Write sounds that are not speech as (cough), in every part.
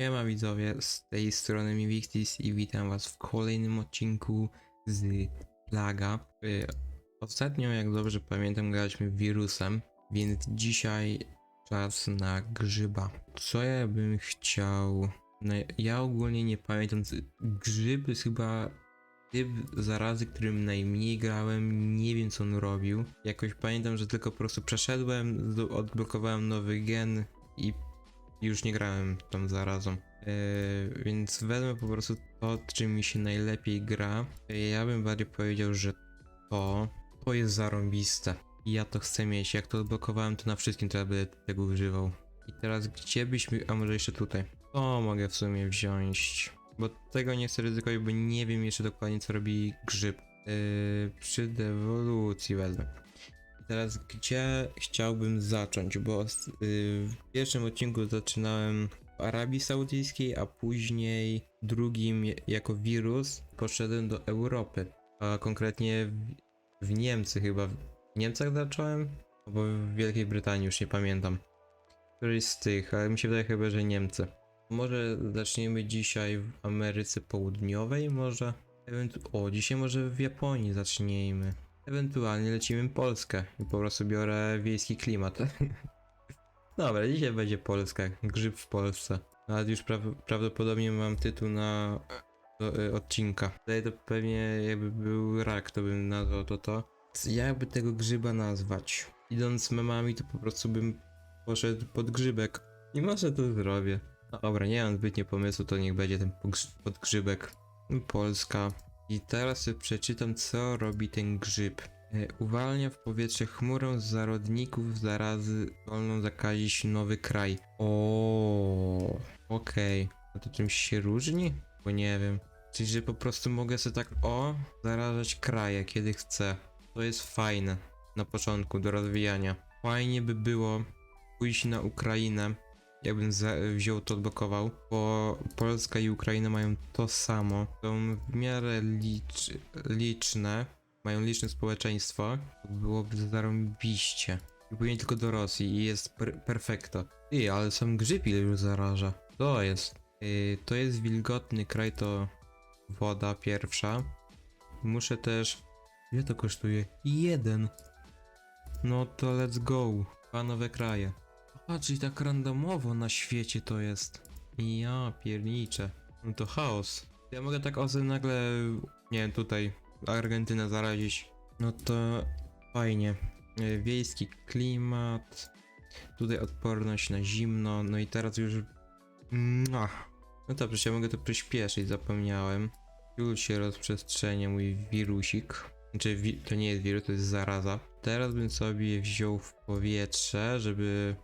Siema widzowie, z tej strony Mivixtis i witam was w kolejnym odcinku z Plaga. Y, Ostatnio, jak dobrze pamiętam, graliśmy wirusem, więc dzisiaj czas na grzyba. Co ja bym chciał... No, ja ogólnie nie pamiętam, grzyb jest chyba typ zarazy, którym najmniej grałem, nie wiem co on robił. Jakoś pamiętam, że tylko po prostu przeszedłem, odblokowałem nowy gen i już nie grałem tą zarazą. Yy, więc wezmę po prostu to, czym mi się najlepiej gra. Ja bym bardziej powiedział, że to, to jest zarąbiste. I ja to chcę mieć. Jak to odblokowałem, to na wszystkim teraz będę tego używał. I teraz gdzie byśmy, a może jeszcze tutaj. To mogę w sumie wziąć. Bo tego nie chcę ryzykować, bo nie wiem jeszcze dokładnie co robi grzyb. Yy, przy dewolucji wezmę. Teraz gdzie chciałbym zacząć, bo yy, w pierwszym odcinku zaczynałem w Arabii Saudyjskiej, a później drugim jako wirus poszedłem do Europy, a konkretnie w, Niemcy chyba. W Niemcach zacząłem? Albo w Wielkiej Brytanii, już nie pamiętam. Któryś z tych, ale mi się wydaje chyba, że Niemcy. Może zaczniemy dzisiaj w Ameryce Południowej, może? O, dzisiaj może w Japonii zacznijmy. Ewentualnie lecimy Polskę i po prostu biorę wiejski klimat. (laughs) Dobra, dzisiaj będzie Polska, grzyb w Polsce. Ale już pra- prawdopodobnie mam tytuł na do, y, odcinka. Tutaj to pewnie jakby był rak, to bym nazwał to to. Jakby tego grzyba nazwać? Idąc memami, to po prostu bym poszedł pod grzybek. I może to zrobię. No dobra, nie mam zbytnio pomysłu, to niech będzie ten podgrzybek. Polska. I teraz sobie przeczytam, co robi ten grzyb. E, Uwalnia w powietrze chmurę z zarodników zarazy wolną zakazić nowy kraj. O, okej. A to czymś się różni? Bo nie wiem. Czyli, że po prostu mogę sobie tak, o, zarażać kraje, kiedy chcę. To jest fajne na początku do rozwijania. Fajnie by było pójść na Ukrainę, jakbym za, wziął to odblokował, bo Polska i Ukraina mają to samo. Są w miarę licz, liczne, mają liczne społeczeństwo. Byłoby zarąbiście. I tylko do Rosji i jest per perfekto. Ty, ale sam grzyb ile już zaraża. To jest. Yy, to jest wilgotny kraj, to woda pierwsza. Muszę też... Ile to kosztuje? Jeden. No to let's go. Dwa nowe kraje. A, czyli tak randomowo na świecie to jest. Ja pierniczę. No to chaos. Ja mogę tak o sobie nagle, nie wiem, tutaj Argentynę zarazić. No to fajnie. E, Wiejski klimat. Tutaj odporność na zimno. No i teraz już... No to przecież ja mogę to przyspieszyć, zapomniałem. Już się rozprzestrzenia mój wirusik. Znaczy, wi- to nie jest wirus, to jest zaraza. Teraz bym sobie wziął w powietrze, żeby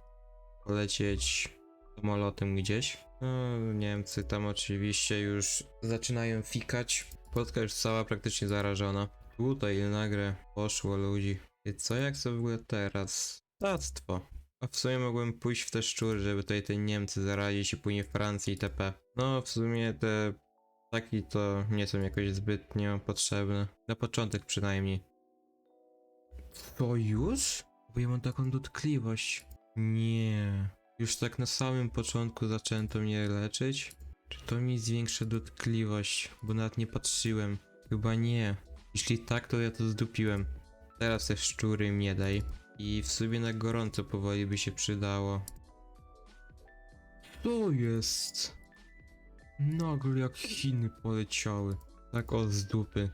polecieć samolotem gdzieś. No, Niemcy tam oczywiście już zaczynają fikać. Polska już cała praktycznie zarażona. Tutaj nagle poszło ludzi. I co jak co w ogóle teraz? Stactwo. A w sumie mogłem pójść w te szczury, żeby tutaj te Niemcy zarazić i później Francji itp. No w sumie te taki to nie są jakoś zbytnio potrzebne. Na początek przynajmniej. To już? Bo ja mam taką dotkliwość. Nie. Już tak na samym początku zacząłem to mnie leczyć? Czy to mi zwiększa dotkliwość? Bo nawet nie patrzyłem. Chyba nie. Jeśli tak, to ja to zdupiłem. Teraz te szczury mnie daj. I w sobie na gorąco powoli by się przydało. Co jest? Nagle jak Chiny poleciały. Tak o z dupy.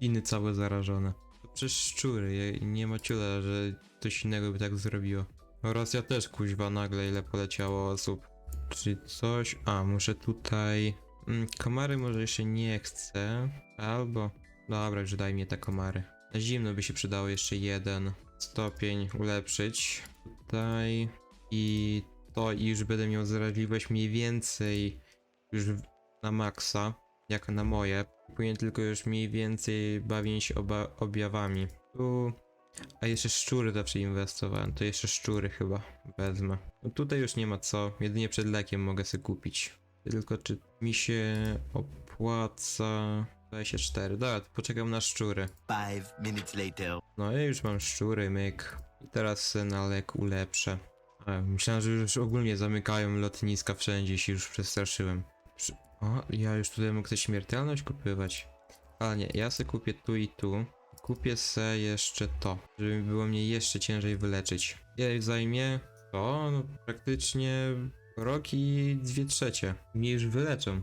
Chiny całe zarażone. To przez szczury, nie ma ciula, że coś innego by tak zrobiło. Rosja też kuźwa nagle ile poleciało osób. Czy coś... A, muszę tutaj... Mm, komary może jeszcze nie chcę. Albo... Dobra, już daj mi te komary. Na zimno by się przydało jeszcze jeden stopień ulepszyć. Tutaj... I to już będę miał zaraźliwość mniej więcej już na maksa, jak na moje. Później tylko już mniej więcej bawię się oba objawami. Tu... A jeszcze szczury zawsze inwestowałem, to jeszcze szczury chyba wezmę. No tutaj już nie ma co, jedynie przed lekiem mogę sobie kupić. Tylko czy mi się opłaca... 24, dobra, to poczekam na szczury. Five minutes later. No ja już mam szczury, myk. I teraz se na lek ulepszę. A, myślałem, że już ogólnie zamykają lotniska wszędzie się już przestraszyłem. Przy... O, ja już tutaj mogę śmiertelność kupywać. Ale nie, ja se kupię tu i tu. Kupię se jeszcze to, żeby było mnie jeszcze ciężej wyleczyć. Ile zajmie? To no, praktycznie rok i dwie trzecie. Mnie już wyleczą.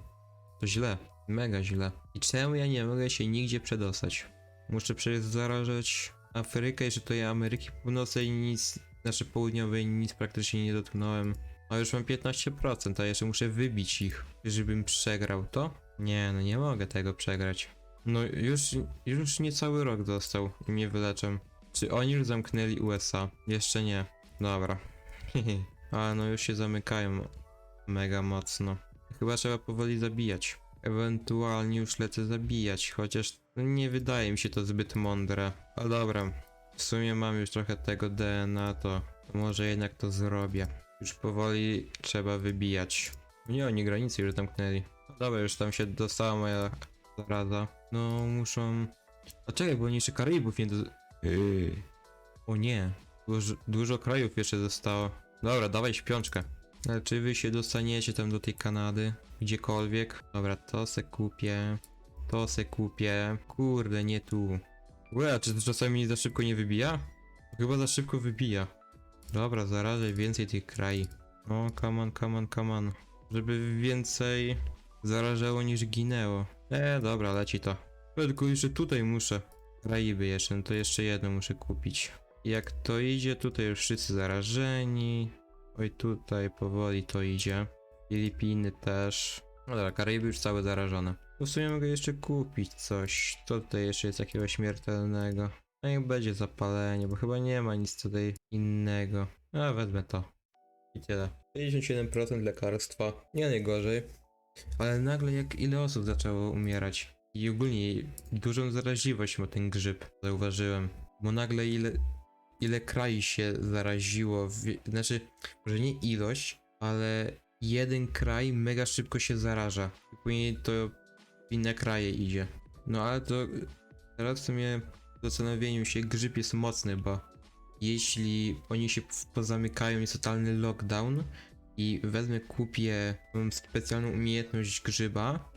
To źle, mega źle. I czemu ja nie mogę się nigdzie przedostać? Muszę przecież zarażać Afrykę, że to ja Ameryki Północnej nic, znaczy południowej nic praktycznie nie dotknąłem. A już mam 15%, a jeszcze muszę wybić ich, żebym przegrał to? Nie, no nie mogę tego przegrać. No już, już niecały rok został i mnie wyleczą. Czy oni już zamknęli USA? Jeszcze nie. Dobra. (laughs) Ale no już się zamykają mega mocno. Chyba trzeba powoli zabijać. Ewentualnie już lecę zabijać, chociaż no nie wydaje mi się to zbyt mądre. Ale dobra, w sumie mam już trochę tego DNA, to może jednak to zrobię. Już powoli trzeba wybijać. Nie, oni granicy już zamknęli. Dobra, już tam się dostała moja zaraza. No, muszą... A czekaj, bo oni jeszcze Karaibów nie do... Yy. O nie, dużo, dużo krajów jeszcze zostało. Dobra, dawaj śpiączkę. Ale czy wy się dostaniecie tam do tej Kanady? Gdziekolwiek? Dobra, to se kupię. To se kupię. Kurde, nie tu. Łe, czy to czasami za szybko nie wybija? Chyba za szybko wybija. Dobra, zarażaj więcej tych krajów. O, come on, come on, come on. Żeby więcej zarażało niż ginęło. E, dobra, leci to. E, Tylko jeszcze tutaj muszę. Kraiby jeszcze, no to jeszcze jedno muszę kupić. Jak to idzie, tutaj już wszyscy zarażeni. Oj, tutaj powoli to idzie. Filipiny też. No dobra, Karaiby już całe zarażone. To w sumie mogę jeszcze kupić coś. Co tutaj jeszcze jest takiego śmiertelnego? No niech będzie zapalenie, bo chyba nie ma nic tutaj innego. A wezmę to. I tyle. 57% lekarstwa. Nie najgorzej. Ale nagle jak ile osób zaczęło umierać. I ogólnie dużą zaraźliwość ma ten grzyb. Zauważyłem. Bo nagle ile, ile krajów się zaraziło. W, znaczy, może nie ilość, ale jeden kraj mega szybko się zaraża. I później to w inne kraje idzie. No ale to teraz w sumie w zastanowieniu się grzyb jest mocny, bo jeśli oni się pozamykają, jest totalny lockdown i wezmę, kupię specjalną umiejętność grzyba,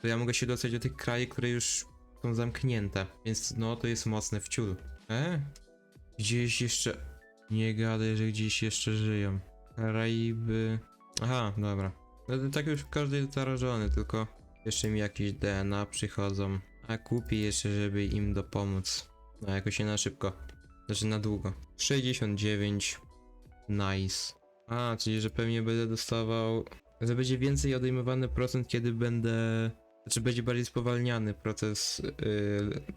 to ja mogę się dostać do tych krajów, które już są zamknięte. Więc no to jest mocne w ciul. E? Gdzieś jeszcze... Nie gadaj, że gdzieś jeszcze żyją. Karaiby... Aha, dobra. No to tak już każdy jest zarażony, tylko jeszcze mi jakieś DNA przychodzą. A kupię jeszcze, żeby im dopomóc. No jakoś nie na szybko. Znaczy na długo. 69. Nice. A, czyli że pewnie będę dostawał... Że będzie więcej odejmowany procent, kiedy będę... Znaczy będzie bardziej spowalniany proces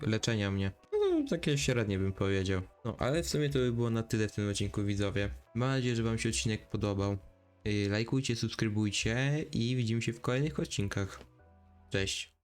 yy, leczenia mnie. No, takie średnie bym powiedział. No, ale w sumie to by było na tyle w tym odcinku, widzowie. Mam nadzieję, że wam się odcinek podobał. Yy, lajkujcie, subskrybujcie i widzimy się w kolejnych odcinkach. Cześć.